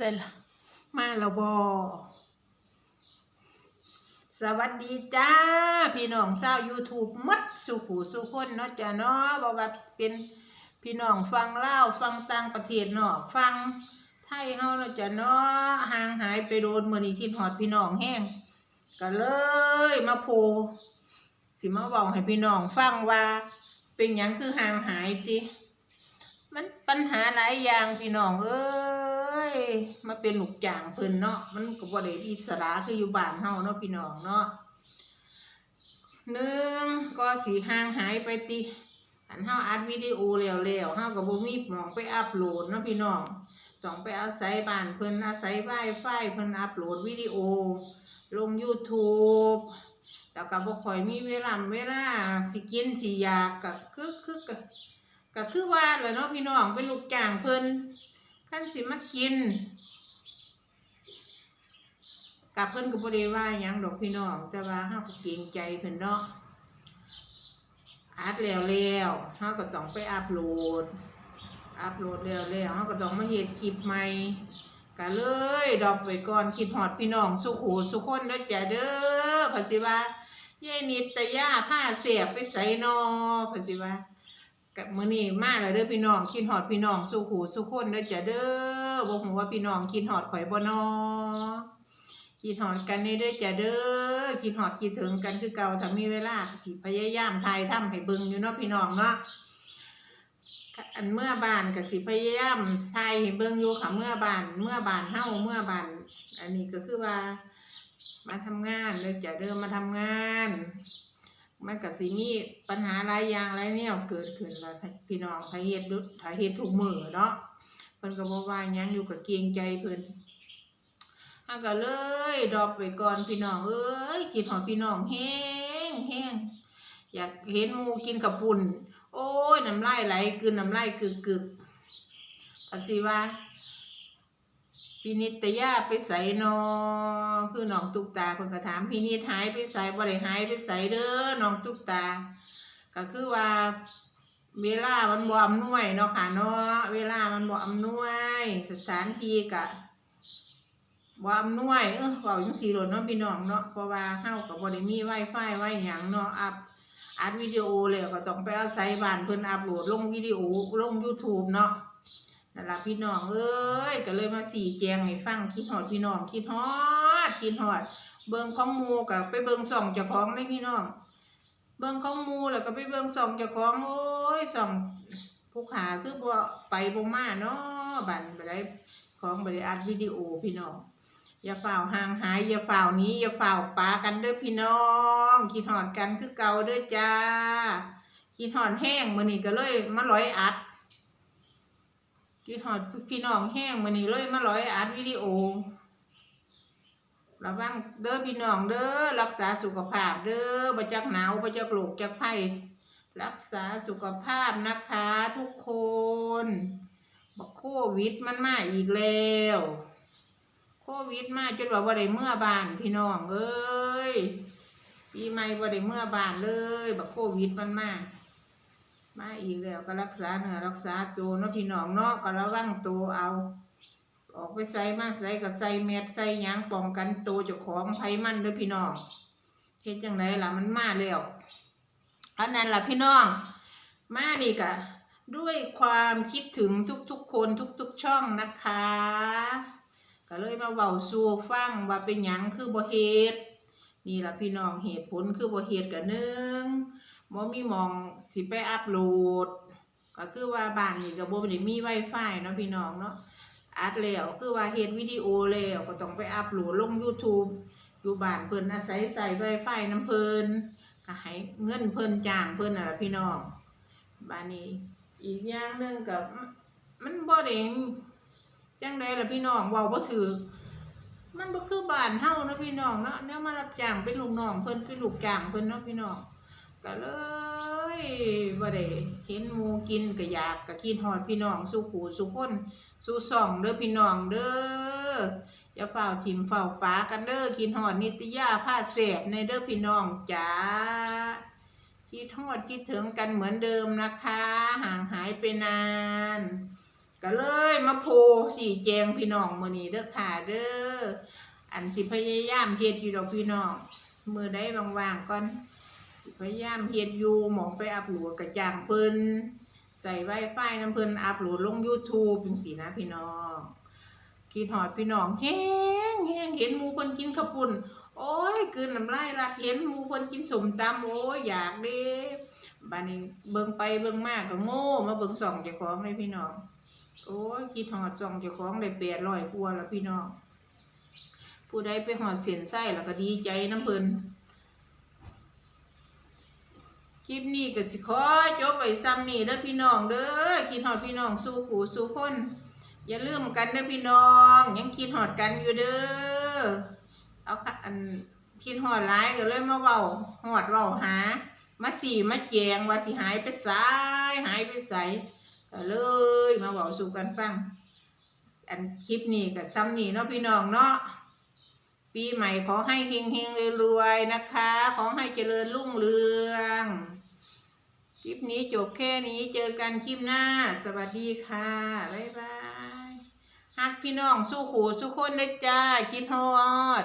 แต่ละมาและบอสวัสดีจ้า พี่น้องชาว YouTube มัดสุขูสุคนเนาะจ้าเนาะบอกว่าเป็นพี่น้องฟังเล่าฟังต่างประเทศเนาะฟังไทยเฮาเนาะจ้าเนาะห่างหายไปโดนมือนี้คิดฮอดพี่น้องแห้งก็เลยมาโพสิมาเว้าให้พี่น้องฟังว่า เป็นหยังคือห่างหายติ มันปัญหาหลายอย่างพี่น้องเอ้ยมาเป็นลูกจ้างเพิ่นเนาะมันก็บ่ได้อิสระคืออยู่บ้านเฮาเนาะพี่น้องเนาะหนึ่งก็สิห่างหายไปติอันเฮาอัดวิดีโอแล้วๆเฮาก็บ่มีหมองไปอัปโหลดเนาะพี่น้องต้องไปอาศัยบ้านเพิ่นอาศัย Wi-Fi เพิ่นอัปโหลดวิดีโอ ลง YouTube แล้วก็บ่ค่อยมีเวลาเวลาสิกินสิอยากก็คือคือก็ ก็คือว่าแหละเนาะพี่น้องเป็นลูกจ้างเพิ่นขั้นสิมากินกับเพิ่นก็บ่ได้ว่าหยังดอกพี่น้องแต่ว่าเฮาก็เกรงใจเพิ่นเนาะอัดแล้วแล้วเฮาก็ต้องไปอัปโหลด อัปโหลดแล้วแล้วเฮาก็ต้องมาเฮ็ดคลิปใหม่ก็เลยดอปไว้ก่อนคิดฮอดพี่น้องสุขูสุคนเด้อจ้ะเด้อเพิ่นสิว่ายายนิตตะยาผ้าเสียบไปใส่นอเพิ่นสิว่า กับมื้อนี้มาแล้วเด้อพี่น้องคิดฮอดพี่น้องสู่หูสู่คนเด้อจ้ะเด้อบ่ฮู้ว่าพี่น้องคิดฮอดข่อยบ่นอคิดฮอดกันนี่เด้อจ้ะเด้อคิดฮอดคิดถึงกันคือเก่าถ้ามีเวลาสิพยายามถ่ายทำให้เบิ่งอยู่เนาะพี่น้องเนาะอันเมื่อบานก็สิพยายามถ่ายให้เบิ่งอยู่ค่ะเมื่อบานเมื่อบานเฮาเมื่อบานอันนี้ก็คือว่า มาทำงานเด้อจะเด้อมาทำงาน มันก็สิมีปัญหาหลายอย่างหลายแนวเกิดขึ้นแล้วพี่น้องถ้าเฮ็ดถ้าเฮ็ดทุกมือเนาะเพิ่นก็บ่ว่าหยังอยู่กับเกรงใจเพิ่นเฮาก็เลยดรอปไว้ก่อนพี่น้องเอ้ยคิดฮอดพี่น้องแฮงแฮงอยากเห็นหมูกินกับปุ่น โอ้ยน้ำลายไหลกลืนน้ำลายกึกกึกๆก็สิว่า พี่นิตยาไปใส่นอคือน้องตุ๊กตาเพิ่นก็ถามพี่นิดหายไปใส่บ่ได้หายไปใส่เด้อน้องตุ๊กตา ก็คือว่าเวลามันบ่อำนวยเนาะค่ะเนาะเวลามันบ่อำนวย สถานที่ก็บ่อำนวยเออเว้าจังซี่โลดเนาะพี่น้องเนาะเพราะว่าเฮาก็บ่ได้มี Wi-Fi ไว้หยังเนาะอัพอัดวิดีโอแล้วก็ต้องไปอาศัยบ้านเพิ่นอัปโหลดลงวิดีโอลง YouTube เนาะ นั่นล่ะพี่น้องเอ้ยก็เลยมาสี่แจงให้ฟังคิดฮอดพี่น้องคิดฮอดคิดฮอด เบิ่งข้องมูกับไปเบิ่งส่องเจ้าของเลยพี่น้อง เบิ่งข้องมูแล้วก็ไปเบิ่งส่องเจ้าของโอ้ยส่องผู้ขาคือบ่ไปบ่มาเนาะบัดบ่ได้ของบ่ได้อัดวิดีโอพี่น้องอย่าเฝ้าห่างหายอย่าเฝ้านี้อย่าเฝ้าปากันเด้อพี่น้องคิดฮอดกันคือเก่าเด้อจ้าคิดฮอดแห้งมื้อนี้ก็เลยมาร้อยอัด คิดฮอดพี่น้องแห้งมื้อนี้เลยมาร้อยอัดวิดีโอระวังเด้อพี่น้องเด้อรักษาสุขภาพเด้อบ่จักหนาวบ่จักโรคจักภัยรักษาสุขภาพนะคะทุกคนบักโควิดมันมาอีกแล้ว โควิดมาจนว่าบ่ได้เมื่อบานพี่น้องเอ้ยปีใหม่บ่ได้เมื่อบานเลยบักโควิดมันมา มาอีกแล้วก็รักษาเนื้อรักษาตัวเนาะพี่น้องเนาะก็ระวังตัวเอา ออกไปใส่มาใส่ก็ใส่เม็ดใส่ยางป้องกันตัวเจ้าของไผมันเด้อพี่น้องเฮ็ดจังไดล่ะมันมาแล้วอันนั้นล่ะพี่น้อง มานี่ก็ด้วยความคิดถึงทุกๆคนทุกๆช่องนะคะ ก็เลยมาเว้าสู่ฟังว่าเป็นหยังคือบ่เฮ็ดนี่ล่ะพี่น้องเหตุผลคือบ่เฮ็ดก็หนึ่ง บ่มีหมองสิไปอัปโหลด ก็คือว่าบ้านนี่ก็บ่ได้มี Wi-Fi เนาะพี่น้องเนาะอัดแล้วคือว่าเฮ็ดวิดีโอแล้วก็ต้องไปอัปโหลดลง YouTube อยู่บ้านเพิ่นอาศัยใส่ Wi-Fi น้ำเพิ่นก็ให้เงินเพิ่นจ้างเพิ่นน่ะล่ะพี่น้องบ้านนี้อีกอย่างหนึ่งก็มันบ่ได้จังไดล่ะพี่น้องเว้าบ่ถูกมันบ่คือบ้านเฮาเนาะพี่น้องเนาะแนวมารับจ้างเป็นลูกน้องเพิ่นเป็นลูกจ้างเพิ่นเนาะพี่น้อง ก็เลยบ่ได้เห็นหมูกินก็อยากก็กินฮอดพี่น้องสู่หูสู่คนสู่ส่องเด้อพี่น้องเด้ออย่าเฝ้าวถิ่มเฝ้าวปากันเด้อกินฮอดนิตยาผ้าแสบในเด้อพี่น้องจ๋าคิดฮอดคิดถึงกันเหมือนเดิมนะคะ ห่างหายไปนาน ก็เลยมาโพสี่แจงพี่น้องมือนี้เด้อค่ะเด้ออันสิพยายามเฮ็ดอยู่ดอกพี่น้องมือใดว่างๆก่อน พยายามเฮ็ดอยู่หมองไปอัปโหลดกระจ้างเพิ่นใส่ Wi-Fi น้ำเพิ่นอัปโหลดลง YouTube จังซี่นะพี่น้องคิดฮอดพี่น้องแฮงแฮงเห็นหมู่เพิ่นกินข้าวปุ้นโอ้ยกืนน้ำลายรักเห็นหมู่เพิ่นกินสมตำโอ้ยอยากเด้บัดนี้เบิ่งไปเบิ่งมาก็โง่มาเบิ่งส่องเจ้าของเลยพี่น้องโอ้ยคิดหอดส่องเจ้าของได้แปดร้อยกว่าแล้วพี่น้องผู้ใดไปหอดเสียนไส้แล้วก็ดีใจน้ำเพิ่น คลิปนี้ก็สิขอจบไปซ้ำนี่เด้อพี่น้องเด้อคิดหอดพี่น้องสู้ขู่สู้คนอย่าลืมกันเด้อพี่น้อง ยังคิดหอดกันอยู่เด้อเอาค่ะอันคิดหอดหลายก็เลยมาเว้าหอดเว้าหามาสี่มาแจงว่าสิหายไปสายหายไปใสก็เลยมาเบอกสู่กันฟัง อันคลิปนี้กับซ้ำนี่เนาะพี่น้องเนาะปีใหม่ขอให้เฮงเฮงรวยๆนะคะ ขอให้เจริญรุ่งเรือง คลิปนี้จบแค่นี้เจอกันคลิปหน้า สวัสดีค่ะ บ๊ายบายฮักพี่น้องสู้ขู่สู้คนด้วยจ้า คิดฮอด